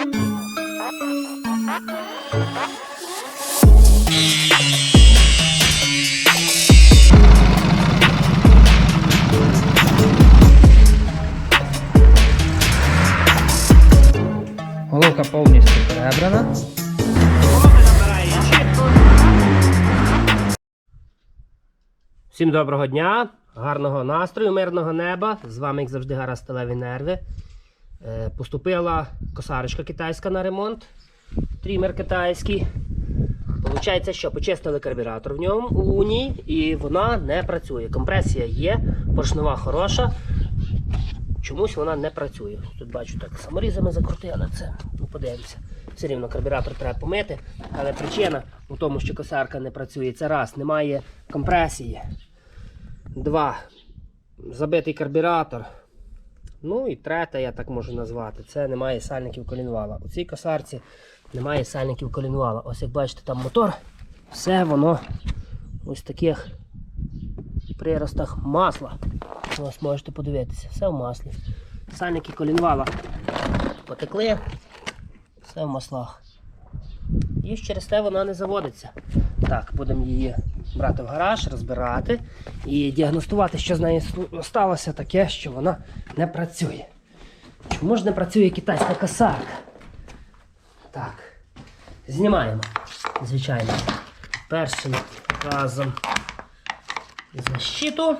Головка повністю перебрана. Всім доброго дня, гарного настрою, мирного неба. З вами, як завжди, гара сталеві нерви. Е, Поступила косарочка китайська на ремонт. Трімер китайський. Получається, що почистили карбюратор в ньому у ній, і вона не працює. Компресія є, поршнева хороша. Чомусь вона не працює. Тут бачу так, саморізами закрутили це. Ну, подивимося. Все рівно карбюратор треба помити. Але причина у тому, що косарка не працює. Це раз, немає компресії. Два. Забитий карбюратор. Ну і третє, я так можу назвати, це немає сальників колінвала. У цій косарці немає сальників колінвала. Ось як бачите, там мотор, все воно ось в таких приростах масла. Ось можете подивитися, все в маслі. Сальники колінвала потекли, все в маслах. І через те вона не заводиться. Так, будемо її брати в гараж, розбирати і діагностувати, що з нею сталося таке, що вона не працює. Чому ж не працює китайська косарка? Так, знімаємо, звичайно, першим разом защиту.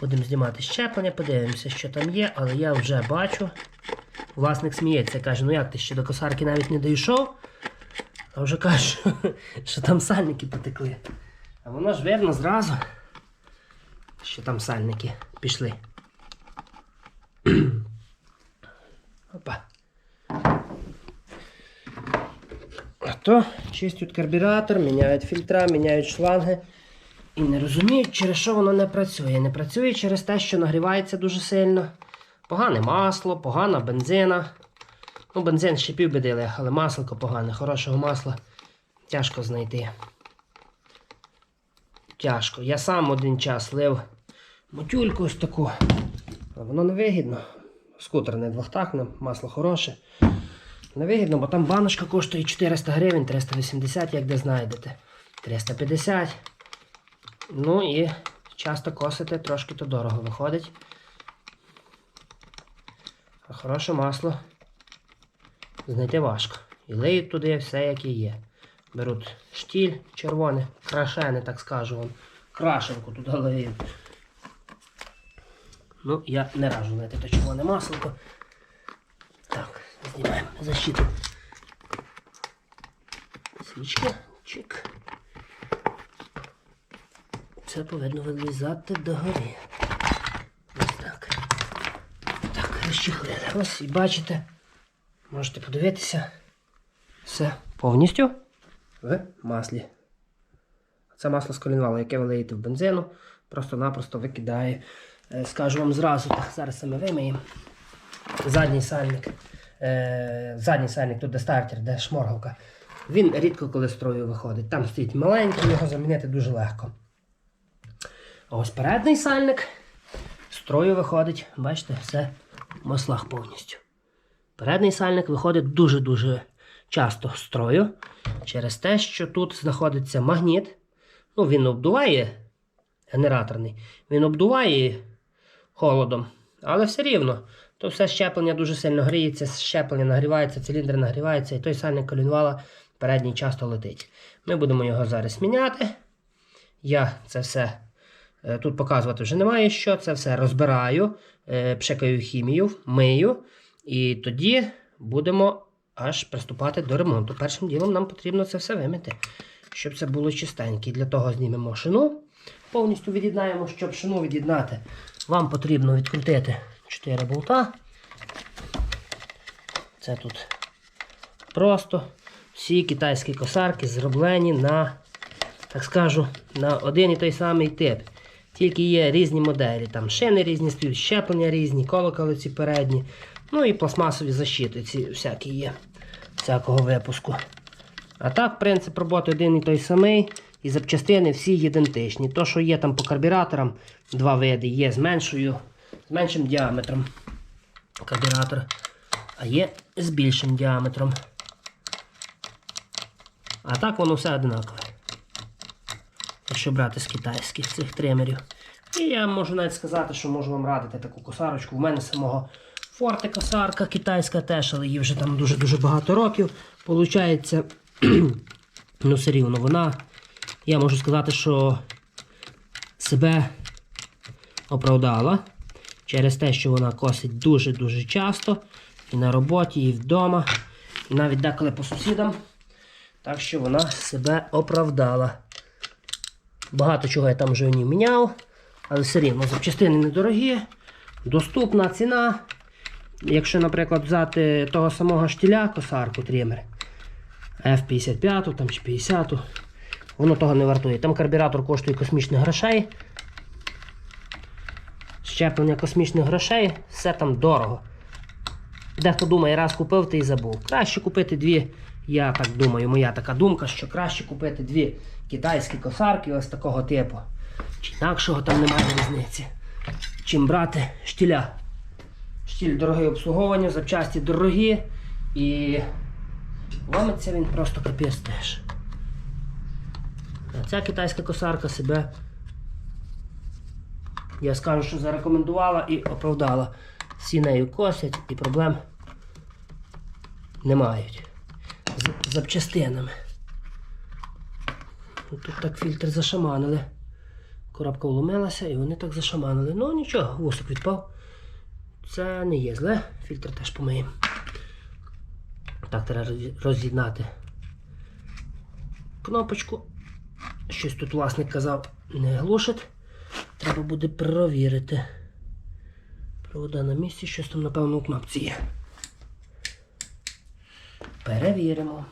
Будемо знімати щеплення, подивимося, що там є, але я вже бачу. Власник сміється, каже, ну як ти ще до косарки навіть не дійшов, а вже каже, що там сальники потекли. А воно ж видно зразу, що там сальники пішли. Опа. А то чистять карбюратор, міняють фільтра, міняють шланги. І не розуміють, через що воно не працює. Не працює через те, що нагрівається дуже сильно. Погане масло, погана бензина. Ну, бензин ще півбедили, але масло погане. Хорошого масла тяжко знайти. Тяжко. Я сам один час лив мотюльку ось таку. Але воно не вигідно. Скутер не двохтактне, масло хороше. Не вигідно, бо там баночка коштує 400 гривень, 380, як де знайдете. 350. Ну і часто косити трошки то дорого виходить. А хороше масло знайти важко. І лиють туди все, як і є. Беруть штіль червоний, крашене, так скажу вам. Крашенку туди лиють. Ну, я не раджу знайти то червоне масло. Так, знімаємо защиту. Свічки. Чик. Це повинно вилізати догори. Ось так. Так, розчехлили. Ось і бачите. Можете подивитися. Все повністю в маслі. Це масло з колінвала, яке ви лиєте в бензину, просто-напросто викидає. Е, Скажу вам зразу, так, зараз ми вимиємо. Задній сальник. Е, задній сальник, тут де стартер, де шморгалка. Він рідко коли з строю виходить. Там стоїть маленький, його замінити дуже легко. Ось передній сальник строю виходить, бачите, все в маслах повністю. Передній сальник виходить дуже-дуже часто з строю через те, що тут знаходиться магніт. Ну, він обдуває генераторний, він обдуває холодом, але все рівно. То все щеплення дуже сильно гріється, щеплення нагрівається, циліндр нагрівається, і той сальник колінвала передній часто летить. Ми будемо його зараз міняти. Я це все тут показувати вже немає що. Це все розбираю, е, пшикаю хімію, мию. І тоді будемо аж приступати до ремонту. Першим ділом нам потрібно це все вимити, щоб це було чистеньке. Для того знімемо шину. Повністю від'єднаємо, щоб шину від'єднати. Вам потрібно відкрутити 4 болта. Це тут просто всі китайські косарки зроблені на, так скажу, на один і той самий тип. Тільки є різні моделі. Там шини різні стоять, щеплення різні, колоколи ці передні. Ну і пластмасові защити ці всякі є. Всякого випуску. А так, принцип роботи один і той самий. І запчастини всі ідентичні. То, що є там по карбюраторам, два види. Є з меншою з меншим діаметром карбюратор, а є з більшим діаметром. А так воно все одинакове. Якщо брати з китайських цих тримерів. І я можу навіть сказати, що можу вам радити таку косарочку. В мене самого форте косарка китайська теж, але їй вже там дуже-дуже багато років. Получається, ну все рівно вона. Я можу сказати, що себе оправдала через те, що вона косить дуже-дуже часто. І на роботі, і вдома, і навіть деколи по сусідам. Так що вона себе оправдала. Багато чого я там вже ній міняв, але все рівно запчастини недорогі, доступна ціна. Якщо, наприклад, взяти того самого штіля, косарку тример F55 там, чи 50, воно того не вартує. Там карбюратор коштує космічних грошей. Щеплення космічних грошей, все там дорого. Дехто думає, раз купив, ти і забув. Краще купити дві, я так думаю, моя така думка, що краще купити дві китайські косарки ось такого типу. Чи інакшого там немає різниці. Чим брати штіля. Штіль дороге обслуговування, запчасті дорогі і ломиться він просто капець теж. А ця китайська косарка себе, я скажу, що зарекомендувала і оправдала. Всі нею косять і проблем не мають. Запчастинами. Ну, Тут так фільтр зашаманили. Коробка вломилася і вони так зашаманили. Ну нічого, вусик відпав. Це не є зле, фільтр теж помиємо. Так, треба роз'єднати кнопочку. Щось тут власник казав, не глушить. Треба буде перевірити. Провода на місці, щось там, напевно, у кнопці є. Перевіримо.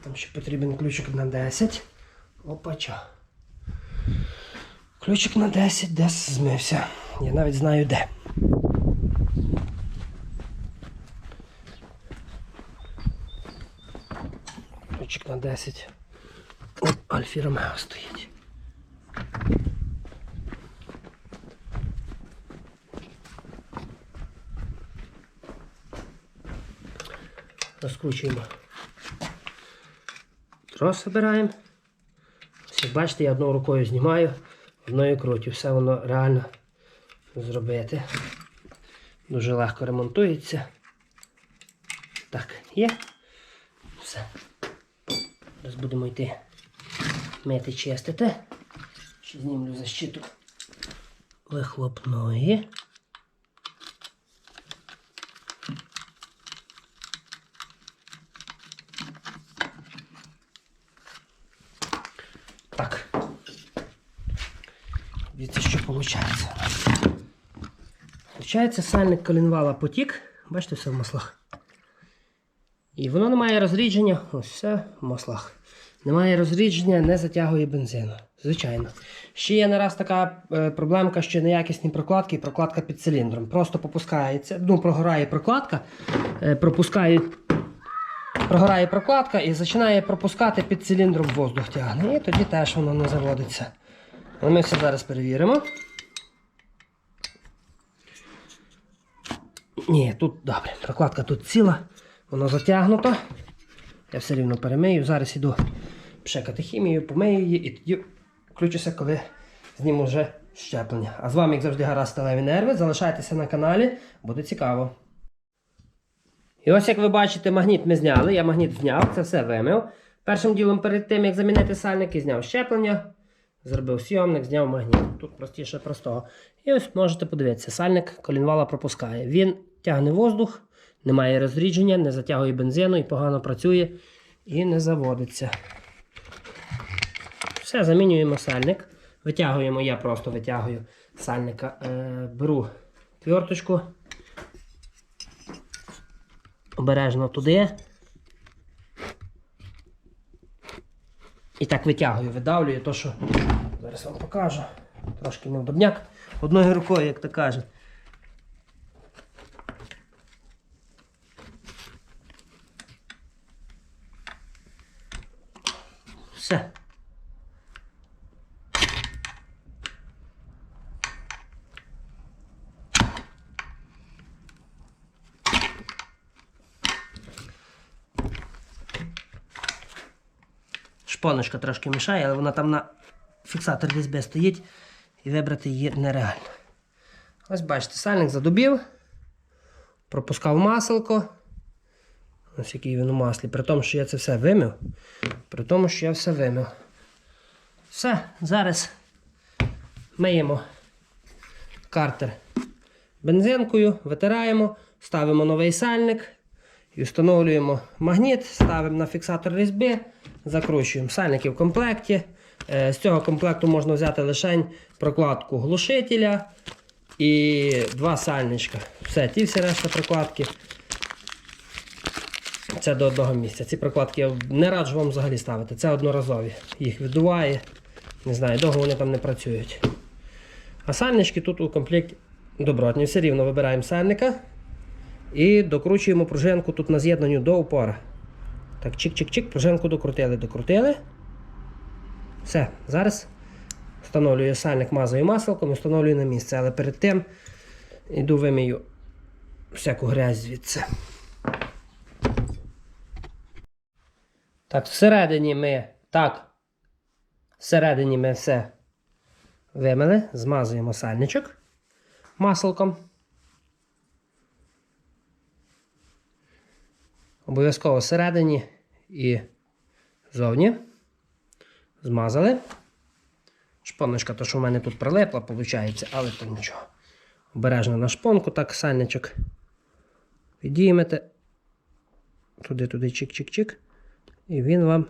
Там ще потрібен ключик на 10. Опача. Ключик на 10 десь змився. Я навіть знаю де. Ключик на 10. О, Альфі Ромео стоїть. Розкручуємо. Трос забираємо. Ось як бачите, я одною рукою знімаю, одною крутю. Все воно реально зробити. Дуже легко ремонтується. Так, є. Все. Зараз будемо йти мити, чистити. Ще знімлю защиту вихлопної. Так. Дивіться, що виходить. Получається, сальник колінвала потік. Бачите, все в маслах. І воно не має розрідження. Ось все в маслах. Немає розрідження, не затягує бензину. Звичайно. Ще є не раз така е, проблемка, що неякісні прокладки і прокладка під циліндром. Просто попускається, ну, прогорає прокладка, е, пропускає, прогорає прокладка і починає пропускати під циліндром воздух тягне. І тоді теж воно не заводиться. Але ми все зараз перевіримо. Ні, тут добре. Прокладка тут ціла, воно затягнуто. Я все рівно перемию. Зараз іду пшекати хімію, помию її і тоді включуся, коли зніму вже щеплення. А з вами, як завжди, гаразд сталеві нерви. Залишайтеся на каналі, буде цікаво. І ось як ви бачите, магніт ми зняли. Я магніт зняв, це все вимив. Першим ділом перед тим, як замінити сальники, зняв щеплення, зробив сйомник, зняв магніт. Тут простіше простого. І ось можете подивитися, сальник колінвала пропускає. Він тягне воздух, немає розрідження, не затягує бензину і погано працює і не заводиться. Все, замінюємо сальник. Витягуємо, я просто витягую сальника, е, беру тверточку. Обережно туди. І так витягую, видавлюю, то що зараз вам покажу. Трошки невдобняк. Одною рукою, як то кажуть. Все. Шпоночка трошки мішає, але вона там на фіксатор різьби стоїть і вибрати її нереально. Ось бачите, сальник задубів, пропускав маселко. Ось який він у маслі. При тому, що я це все вимив. При тому, що я все вимив. Все, зараз миємо картер бензинкою, витираємо, ставимо новий сальник і встановлюємо магніт, ставимо на фіксатор різьби, закручуємо сальники в комплекті. Е, З цього комплекту можна взяти лише прокладку глушителя і два сальничка. Все, ті всі решта прокладки. Це до одного місця. Ці прокладки я не раджу вам взагалі ставити. Це одноразові. Їх віддуває. Не знаю, довго вони там не працюють. А сальнички тут у комплекті добротні. Все рівно вибираємо сальника і докручуємо пружинку тут на з'єднанню до упора. Так, чик-чик-чик, пружинку докрутили, докрутили. Все, зараз встановлюю сальник мазою маселком і встановлюю на місце. Але перед тим йду вимію всяку грязь звідси. Так, всередині ми. Так. Всередині ми все вимили, змазуємо сальничок маслом. Обов'язково всередині і зовні. Змазали. Шпоночка, то що в мене тут прилипла, виходить, але то нічого. Обережно на шпонку, так, сальничок. Підіймете. Туди-туди чик-чик-чик. І він вам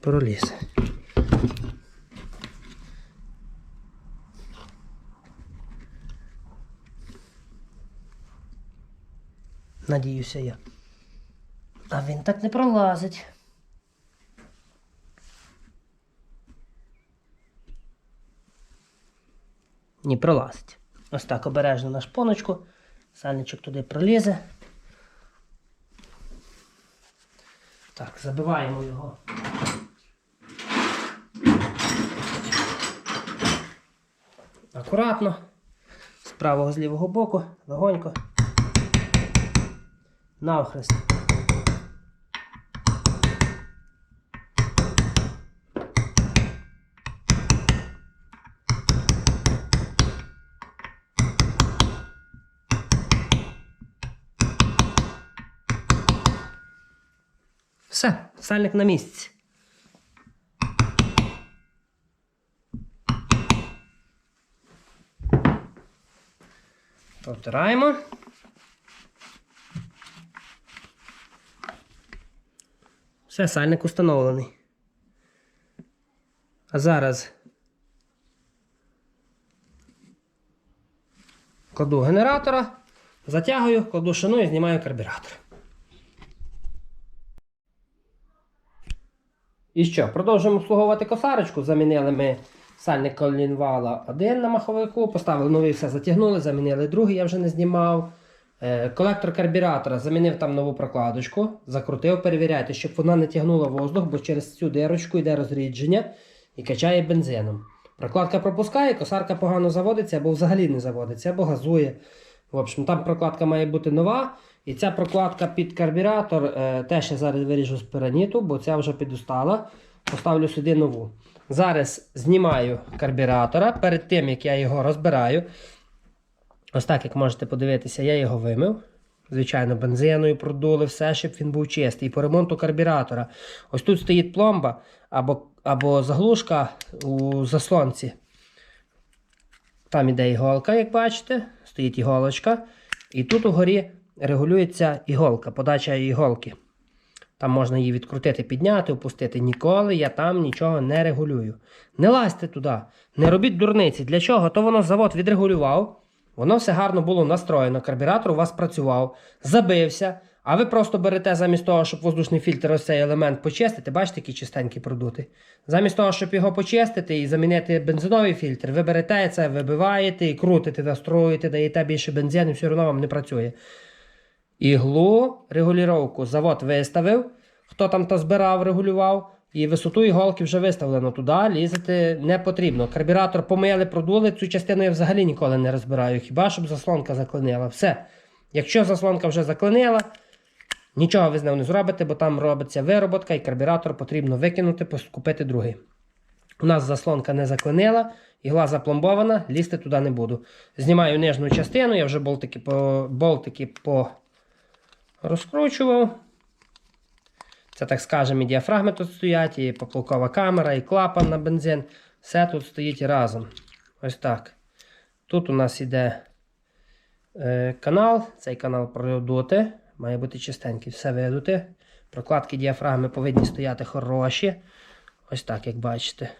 проліз. Надіюся я. А він так не пролазить. Ні, пролазить. Ось так обережно на шпоночку. Сальничок туди пролізе. Так, забиваємо його. Акуратно. З правого з лівого боку, легонько. Навхрест. Все, сальник на місці. Повтираємо. Все, сальник установлений. А зараз кладу генератора, затягую, кладу шину і знімаю карбюратор. І що? Продовжуємо обслуговувати косарочку. Замінили ми сальник колінвала один на маховику, поставили новий, все затягнули, замінили другий, я вже не знімав. Е, Колектор карбюратора замінив там нову прокладочку, закрутив, перевіряйте, щоб вона не тягнула воздух, бо через цю дирочку йде розрідження і качає бензином. Прокладка пропускає, косарка погано заводиться або взагалі не заводиться, або газує. В общем, там прокладка має бути нова. І ця прокладка під карбюратор е, теж я зараз виріжу з пираніту, бо ця вже підустала. Поставлю сюди нову. Зараз знімаю карбюратора. Перед тим, як я його розбираю. Ось так, як можете подивитися, я його вимив. Звичайно, бензиною продули, все, щоб він був чистий. І по ремонту карбюратора. Ось тут стоїть пломба або, або заглушка у заслонці. Там іде іголка, як бачите, стоїть іголочка. І тут угорі регулюється іголка, подача іголки. Там можна її відкрутити, підняти, опустити. Ніколи я там нічого не регулюю. Не лазьте туди, не робіть дурниці. Для чого? То воно завод відрегулював. Воно все гарно було настроєно. Карбюратор у вас працював, забився. А ви просто берете замість того, щоб воздушний фільтр ось цей елемент почистити, бачите, який чистенький продутий. Замість того, щоб його почистити і замінити бензиновий фільтр, ви берете це, вибиваєте і крутите, настроюєте, даєте більше бензину, і все одно вам не працює. Іглу, регулювання завод виставив. Хто там то збирав, регулював. І висоту іголки вже виставлено туди, лізати не потрібно. Карбюратор помили, продули, цю частину я взагалі ніколи не розбираю. Хіба щоб заслонка заклинила. Все. Якщо заслонка вже заклинила, Нічого ви з ним не зробите, бо там робиться вироботка і карбюратор потрібно викинути, купити другий. У нас заслонка не заклинила, ігла запломбована, лізти туди не буду. Знімаю нижню частину, я вже болтики по, болтики по розкручував. Це, так скажемо, і діафрагми тут стоять, і поплавкова камера, і клапан на бензин. Все тут стоїть разом. Ось так. Тут у нас іде е, канал. Цей канал продути. Має бути чистенький, все видути. Прокладки діафрагми повинні стояти хороші. Ось так, як бачите.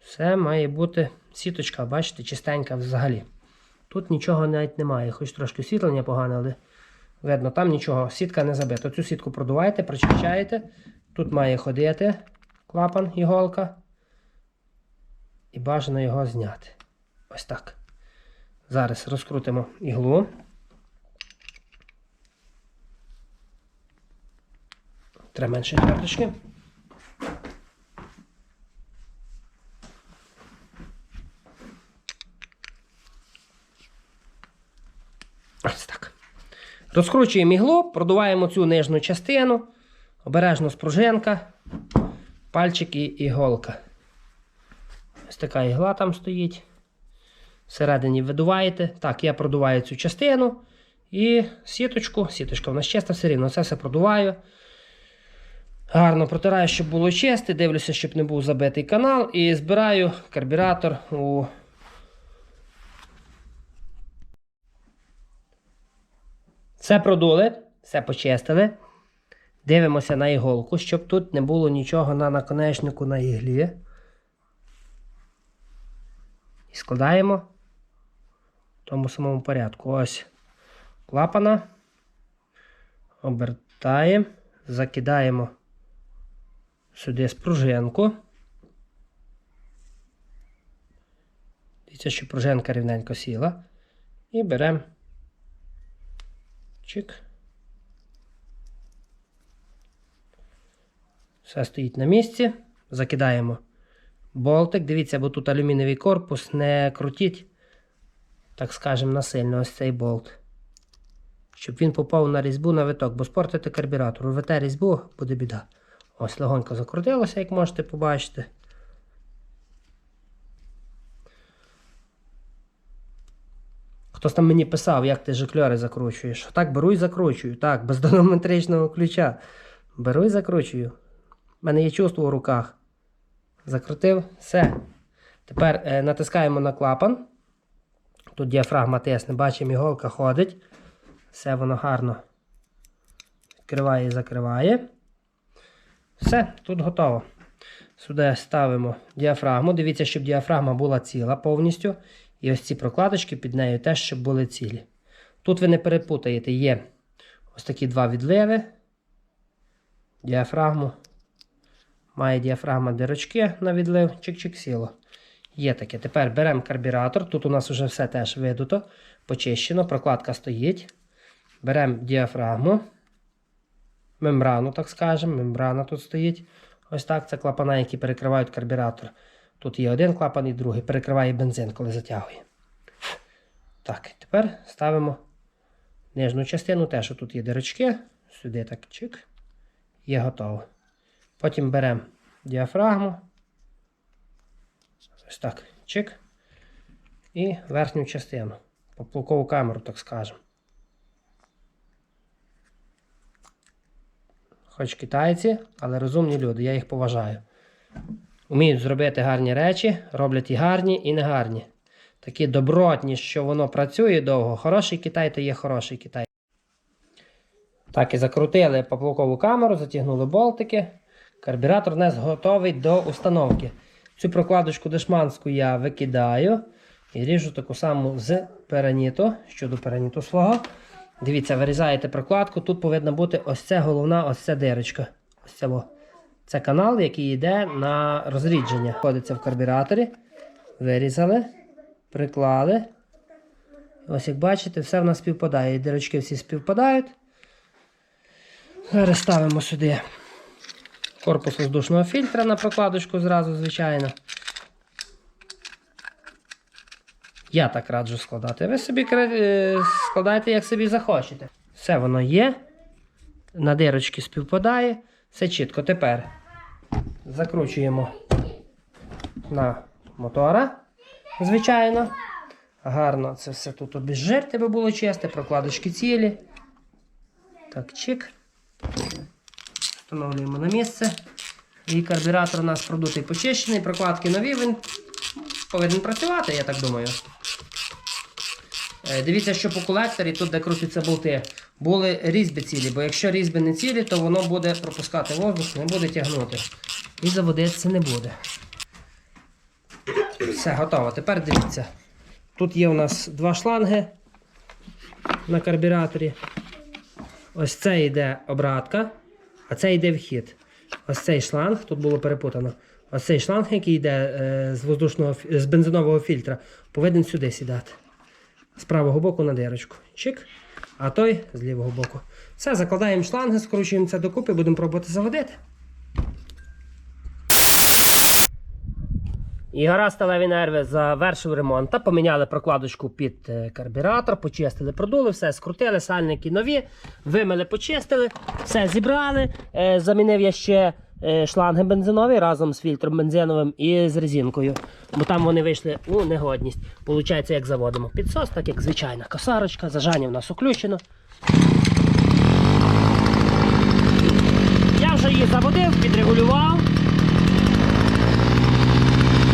Все має бути сіточка, бачите, чистенька взагалі. Тут нічого навіть немає, хоч трошки освітлення погане, але видно, там нічого, сітка не забита. Цю сітку продуваєте, прочищаєте. Тут має ходити клапан, іголка. І бажано його зняти. Ось так. Зараз розкрутимо іглу. Треба менше карточки. Ось так. Розкручуємо іглу, продуваємо цю нижню частину. Обережно спружинка, пальчик і іголка. Ось така ігла там стоїть. Всередині видуваєте. Так, я продуваю цю частину. І сіточку. Сіточка в нас чиста, все рівно. Це все продуваю. Гарно протираю, щоб було чисте. Дивлюся, щоб не був забитий канал. І збираю карбюратор у Все продули, все почистили. Дивимося на іголку, щоб тут не було нічого на наконечнику на іглі. І складаємо в тому самому порядку. Ось клапана. Обертаємо, закидаємо сюди спружинку. Дивіться, що пружинка рівненько сіла. І беремо Чик. Все стоїть на місці. Закидаємо болтик. Дивіться, бо тут алюмінієвий корпус. Не крутіть, так скажемо, насильно ось цей болт. Щоб він попав на різьбу на виток, бо спортите карбюратор. Рвете різьбу, буде біда. Ось легонько закрутилося, як можете побачити. Хтось там мені писав, як ти жикльори закручуєш. Так, беру і закручую. Так, без донометричного ключа. Беру і закручую. У мене є чувство у руках. Закрутив, все. Тепер е, натискаємо на клапан. Тут діафрагма тисне, бачимо, іголка ходить. Все воно гарно відкриває і закриває. Все, тут готово. Сюди ставимо діафрагму. Дивіться, щоб діафрагма була ціла повністю. І ось ці прокладочки під нею теж, щоб були цілі. Тут ви не перепутаєте, є ось такі два відливи. Діафрагму. Має діафрагма дирочки на відлив, чик-чик сіло. Є таке. Тепер беремо карбюратор. Тут у нас вже все теж видуто, почищено, прокладка стоїть. Беремо діафрагму. Мембрану, так скажемо. Мембрана тут стоїть. Ось так. Це клапана, які перекривають карбюратор. Тут є один клапан і другий. Перекриває бензин, коли затягує. Так, тепер ставимо нижню частину, те, що тут є дирочки. Сюди так чик. Є готово. Потім беремо діафрагму. Ось так, чик. І верхню частину. Поплавкову камеру, так скажемо. Хоч китайці, але розумні люди, я їх поважаю. Вміють зробити гарні речі, роблять і гарні, і не гарні. Такі добротні, що воно працює довго. Хороший Китай то є хороший Китай. Так, і закрутили поплавкову камеру, затягнули болтики. Карбюратор у готовий до установки. Цю прокладочку дешманську я викидаю і ріжу таку саму з пераніту, щодо пераніту свого. Дивіться, вирізаєте прокладку. Тут повинна бути ось ця головна, ось ця дирочка. Ось ця. Це канал, який йде на розрідження. Входиться в карбюраторі. Вирізали, приклали. Ось як бачите, все в нас співпадає. І Дирочки всі співпадають. Зараз ставимо сюди корпус воздушного фільтра на прокладочку зразу, звичайно. Я так раджу складати. Ви собі е, складайте, як собі захочете. Все воно є. На дирочки співпадає. Все чітко. Тепер закручуємо на мотора. Звичайно. Гарно це все тут обезжирте, би було чисте, прокладочки цілі. Так, чик. Встановлюємо на місце. І карбюратор у нас продутий почищений, прокладки нові, він повинен працювати, я так думаю. Е, Дивіться, що по колекторі, тут де крутяться болти, були різьби цілі, бо якщо різьби не цілі, то воно буде пропускати воздух, не буде тягнути. І заводитися не буде. Все, готово. Тепер дивіться. Тут є у нас два шланги на карбюраторі. Ось це йде обратка, а це йде вхід. Ось цей шланг, тут було перепутано. Ось цей шланг, який йде е, з воздушного з бензинового фільтра, повинен сюди сідати. З правого боку на дирочку. Чик. А той з лівого боку. Все, закладаємо шланги, скручуємо це докупи, будемо пробувати заводити. Ігора сталеві нерви завершив ремонт та поміняли прокладочку під е, карбюратор, почистили, продули, все, скрутили, сальники нові, вимили, почистили, все зібрали. Е, замінив я ще шланги бензинові разом з фільтром бензиновим і з резинкою. Бо там вони вийшли у негодність. Получається, як заводимо підсос, так як звичайна косарочка, зажання в нас уключено. Я вже її заводив, підрегулював.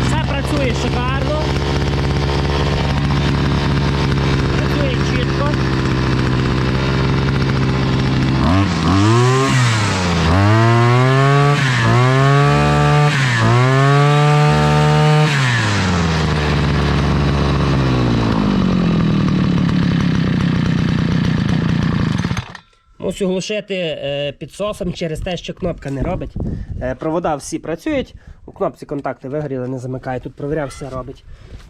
Все працює шикарно. Працює чітко. Мусю глушити е, підсосом через те, що кнопка не робить. Е, провода всі працюють, у кнопці контакти вигоріли, не замикає. Тут провіряв, все робить.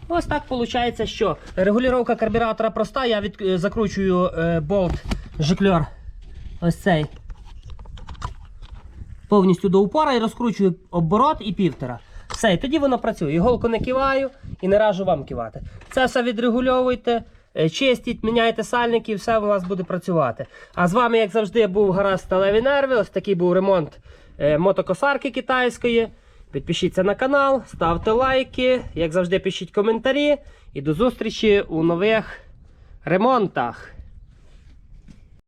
Ось так виходить, що регулювання карбюратора проста. Я від, е, закручую болт жикльор. Ось цей. Повністю до упора і розкручую оборот і півтора. Все, і тоді воно працює. Іголку не киваю і не раджу вам кивати. Це все відрегульовуйте, чистіть, міняйте сальники, і все у вас буде працювати. А з вами, як завжди, був гаразд сталеві нерви. Ось такий був ремонт е, мотокосарки китайської. Підпишіться на канал, ставте лайки, як завжди, пишіть коментарі. І до зустрічі у нових ремонтах.